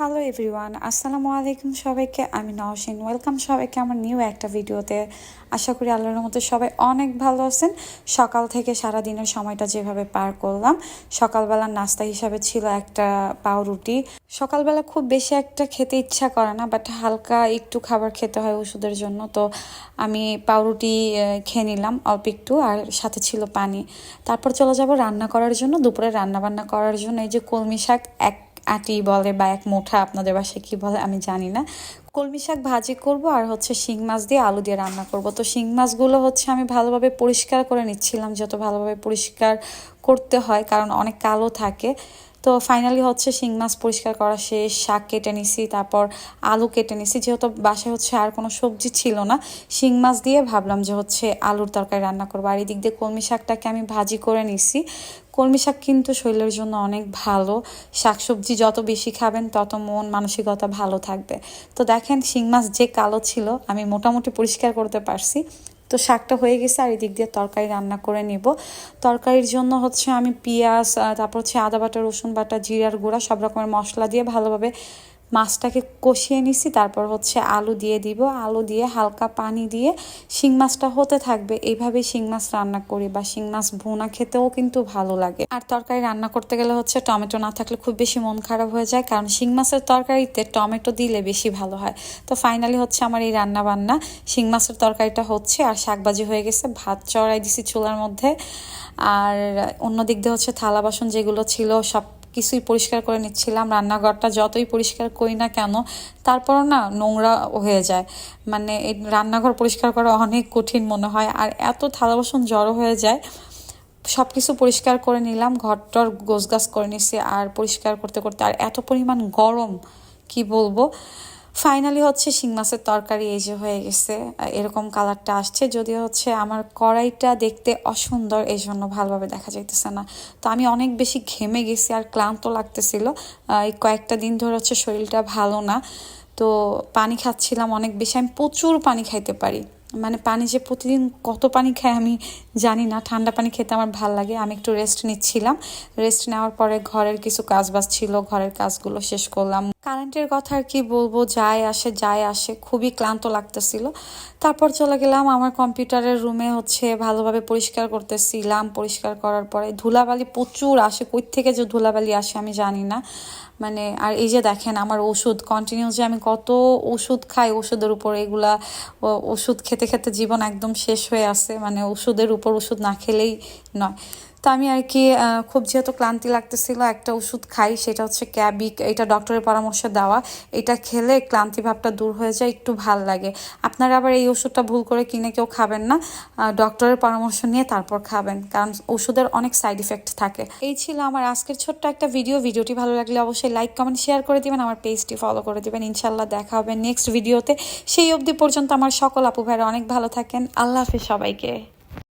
Hello everyone আসসালামু আলাইকুম সবাইকে। আমি নওশিন। ওয়েলকাম সবাইকে আমার নিউ একটা ভিডিওতে আশা করি আল্লাহর মতো সবাই অনেক ভালো আছেন। সকাল থেকে সারা দিনের সময়টা যেভাবে পার করলাম, সকালবেলার নাস্তা হিসাবে ছিল একটা পাউরুটি। সকালবেলা খুব বেশি একটা খেতে ইচ্ছা করে না বাট হালকা একটু খাবার খেতে হয় ওষুধের জন্য, তো আমি পাউরুটি খেয়ে নিলাম অল্প একটু, আর সাথে ছিল পানি। তারপর চলে যাব রান্না করার জন্য, দুপুরে রান্না বান্না করার জন্য। এই যে কলমি শাক, এক আটি বলে বা এক মুঠা আপনাদের বাসায় কি বলে আমি জানি না। কলমি শাক ভাজি করব আর হচ্ছে শিং মাছ দিয়ে আলু দিয়ে রান্না করব। তো শিং মাছগুলো হচ্ছে আমি ভালোভাবে পরিষ্কার করে নিচ্ছিলাম, যত ভালোভাবে পরিষ্কার করতে হয়, কারণ অনেক কালো থাকে। তো ফাইনালি হচ্ছে শিং মাছ পরিষ্কার করা শেষ, শাক কেটে নিছি, তারপর আলু কেটে নিছি। যেহেতু বাসায় হচ্ছে আর কোনো সবজি ছিল না, শিং মাছ দিয়ে ভাবলাম যে হচ্ছে আলুর তরকারি রান্না করব। আর এদিক দিয়ে কলমি শাকটাকে আমি ভাজি করে নিছি। কলমি শাক কিন্তু শরীরের জন্য অনেক ভালো। শাকসবজি যত বেশি খাবেন, তত মন মানসিকতা ভালো থাকবে। তো দেখেন, শিং মাছ যে কালো ছিল, আমি মোটামুটি পরিষ্কার করতে পারছি। তো শাকটা হয়ে গেছে, আর এদিক দিয়ে তরকারি রান্না করে নিব। তরকারির জন্য হচ্ছে আমি পেঁয়াজ তারপর হচ্ছে আদা বাটা, রসুন বাটা, জিরার গুঁড়া, সব রকমের মশলা দিয়ে ভালোভাবে মাছটাকে কষিয়ে নিছি, তারপর হচ্ছে আলু দিয়ে দিব। আলু দিয়ে হালকা পানি দিয়ে শিং মাছটা হতে থাকবে। এইভাবেই শিং মাছ রান্না করি বা শিং মাছ ভুনা খেতেও কিন্তু ভালো লাগে। আর তরকারি রান্না করতে গেলে হচ্ছে টমেটো না থাকলে খুব বেশি মন খারাপ হয়ে যায়, কারণ শিং মাছের তরকারিতে টমেটো দিলে বেশি ভালো হয়। তো ফাইনালি হচ্ছে আমার এই রান্না বান্না শিং মাছের তরকারিটা হচ্ছে আর শাকবাজি হয়ে গেছে, ভাত চড়াই দিছি চুলার মধ্যে। আর অন্য দিক দিয়ে হচ্ছে থালা বাসন যেগুলো ছিল সব কিছুই পরিষ্কার করে নিচ্ছিলাম, রান্নাঘরটা যতই পরিষ্কার করি না কেন, তারপরও না নোংরা হয়ে যায়। মানে এই রান্নাঘর পরিষ্কার করা অনেক কঠিন মনে হয়, আর এত থালা বাসন জড়ো হয়ে যায় সব কিছু পরিষ্কার করে নিলাম, ঘরটর গোছগাছ করে নিছি, আর পরিষ্কার করতে করতে, আর এত পরিমাণ গরম, কি বলব? ফাইনালি হচ্ছে শিং মাছের তরকারি এই যে হয়ে গেছে এরকম কালারটা আসছে। যদিও হচ্ছে আমার কড়াইটা দেখতে অসুন্দর, এই জন্য ভালোভাবে দেখা যাইতেছে না। তো আমি অনেক বেশি ঘেমে গেছি আর ক্লান্ত লাগতেছিল। এই কয়েকটা দিন ধরে হচ্ছে শরীরটা ভালো না। তো পানি খাচ্ছিলাম অনেক বেশি। আমি প্রচুর পানি খাইতে পারি। মানে পানি যে প্রতিদিন কত পানি খাই আমি জানি না। ঠান্ডা পানি খেতে আমার ভালো লাগে। আমি একটু রেস্ট নিচ্ছিলাম। রেস্ট নেওয়ার পরে ঘরের কিছু কাজ বাজ ছিল, ঘরের কাজগুলো শেষ করলাম। কারেন্টের কথা আর কি বলব? যায় আসে যায় আসে। খুবই ক্লান্ত লাগতেছিল। তারপর চলে গেলাম আমার কম্পিউটারের রুমে হচ্ছে ভালোভাবে পরিষ্কার করতেছিলাম। পরিষ্কার করার পরে ধুলাবালি প্রচুর আসে। কই থেকে যে ধুলাবালি আসে আমি জানি না। মানে আর এই যে দেখেন আমার ওষুধ কন্টিনিউ যে আমি কত ওষুধ খাই ওষুধের উপর, এগুলা ওষুধ খেতে খেতে জীবন একদম শেষ হয়ে আছে মানে ওষুধের উপর ওষুধ না খেলেই নয়। তো আমি আর কি খুব যেহেতু ক্লান্তি লাগতেছিল, একটা ওষুধ খাই, সেটা হচ্ছে ক্যাবিক, এটা ডক্টরের পরামর্শ দেওয়া। এটা খেলে ক্লান্তি ভাবটা দূর হয়ে যায়, একটু ভালো লাগে। আপনারা আবার এই ওষুধটা ভুল করে কিনে কেউ খাবেন না। ডক্টরের পরামর্শ নিয়ে তারপর খাবেন, কারণ ওষুধের অনেক সাইড ইফেক্ট থাকে। এই ছিল আমার আজকের ছোট্ট একটা ভিডিও। ভিডিওটি ভালো লাগলে অবশ্যই লাইক, কমেন্ট, শেয়ার করে দিবেন, আমার পেজটি ফলো করে দিবেন। ইনশাল্লাহ দেখা হবে নেক্সট ভিডিওতে। সেই অবধি পর্যন্ত আমার সকল আপু ভাইরা অনেক ভালো থাকেন। আল্লাহ হাফিজ সবাইকে।